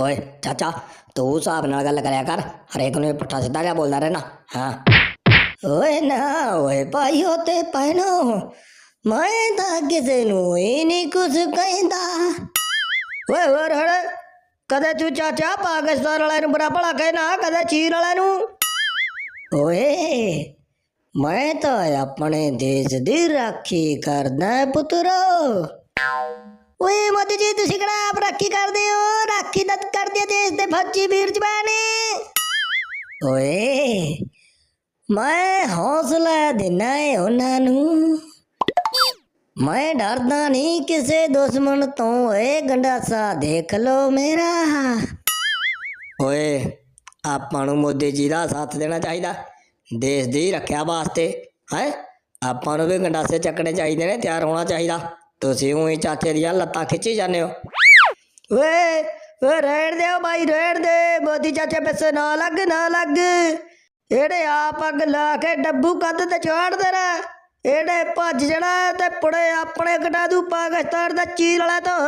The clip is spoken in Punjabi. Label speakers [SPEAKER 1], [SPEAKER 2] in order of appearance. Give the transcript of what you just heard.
[SPEAKER 1] ਓਏ ਚਾਚਾ, ਤੂੰ ਹਿਸਾਬ ਨਾਲ ਗੱਲ ਕਰਿਆ ਕਰ, ਹਰੇਕ ਨੂੰ ਇਹ ਪੁੱਠਾ ਸਿੱਧਾ ਜਿਹਾ ਬੋਲਦਾ ਰਹਿਣਾ, ਹਾਂ। ਓਏ ਨਾ ਓਏ ਭਾਈਓ ਤੇ ਪਹਿਨੋ ਮੈਂ ਤਾਂ ਕਿਸੇ ਨੂੰ ਹੀ ਨਹੀਂ ਕੁਝ ਕਹਿੰਦਾ। ਓਏ ਹੋਰ ਹੜ ਕਦੇ ਤੂੰ ਚਾਚਾ ਪਾਕਿਸਤਾਨ ਵਾਲਿਆਂ ਨੂੰ ਬੁਰਾ ਭਲਾ ਕਹਿਣਾ, ਕਦੇ ਚੀਨ ਵਾਲਿਆਂ ਨੂੰ? ਓਏ, ਮੈਂ ਤਾਂ ਆਪਣੇ ਦੇਸ਼ ਦੀ ਰਾਖੀ ਕਰਦਾ ਪੁੱਤਰੋ। ਓਏ ਮੋਦੀ ਜੀ, ਤੁਸੀਂ ਕਿਹੜਾ ਆਪ ਰਾਖੀ ਕਰਦੇ ਤਾਂ ਕਰਦੇ ਆ ਦੇਸ਼ ਦੇ ਫੌਜੀ ਵੀਰ ਜਵਾਨੇ ਓਏ ਮੈਂ ਹੌਸਲਾ ਦਿਨਾ ਏ ਉਹਨਾਂ ਨੂੰ ਮੈਂ ਡਰਦਾ ਨਹੀਂ ਕਿਸੇ ਦੁਸ਼ਮਣ ਤੋਂ ਏ ਗੰਡਾਸਾ ਦੇਖ ਲੋ ਮੇਰਾ ਓਏ ਆਪਾਂ ਨੂੰ ਮੋਦੀ ਜੀ ਦਾ ਸਾਥ ਦੇਣਾ ਚਾਹੀਦਾ ਦੇਸ਼ ਦੀ ਰੱਖਿਆ ਵਾਸਤੇ ਹੈ ਆਪਾਂ ਨੂੰ ਵੀ ਗੰਡਾਸੇ ਚੱਕਣੇ ਚਾਹੀਦੇ ਨੇ ਤਿਆਰ ਹੋਣਾ ਚਾਹੀਦਾ ਤੁਸੀਂ ਉਹੀ ਚਾਚੇ ਦੀਆਂ ਲੱਤਾਂ ਖਿੱਚੀ ਜਾਂਦੇ ਹੋ ਓਏ ਓਏ ਰਹਿਣ ਦਿਓ ਬਾਈ, ਰਹਿਣ ਦੇ। ਮੋਦੀ ਚਾਚੇ ਪਿੱਛੇ ਨਾ ਲੱਗ ਨਾ ਲੱਗ। ਇਹੜੇ ਆਪ ਅੱਗ ਲਾ ਕੇ ਡੱਬੂ ਕੱਦ ਤੇ ਚਾੜ ਦੇਣਾ। ਇਹੜੇ ਭੱਜ ਜਾਣਾ ਤੇ ਪੁੜੇ ਆਪਣੇ ਕਟਾ ਦੂ ਪਾਕਿਸਤਾਨ ਦਾ ਚੀਰ ਵਾਲਾ ਤੋਂ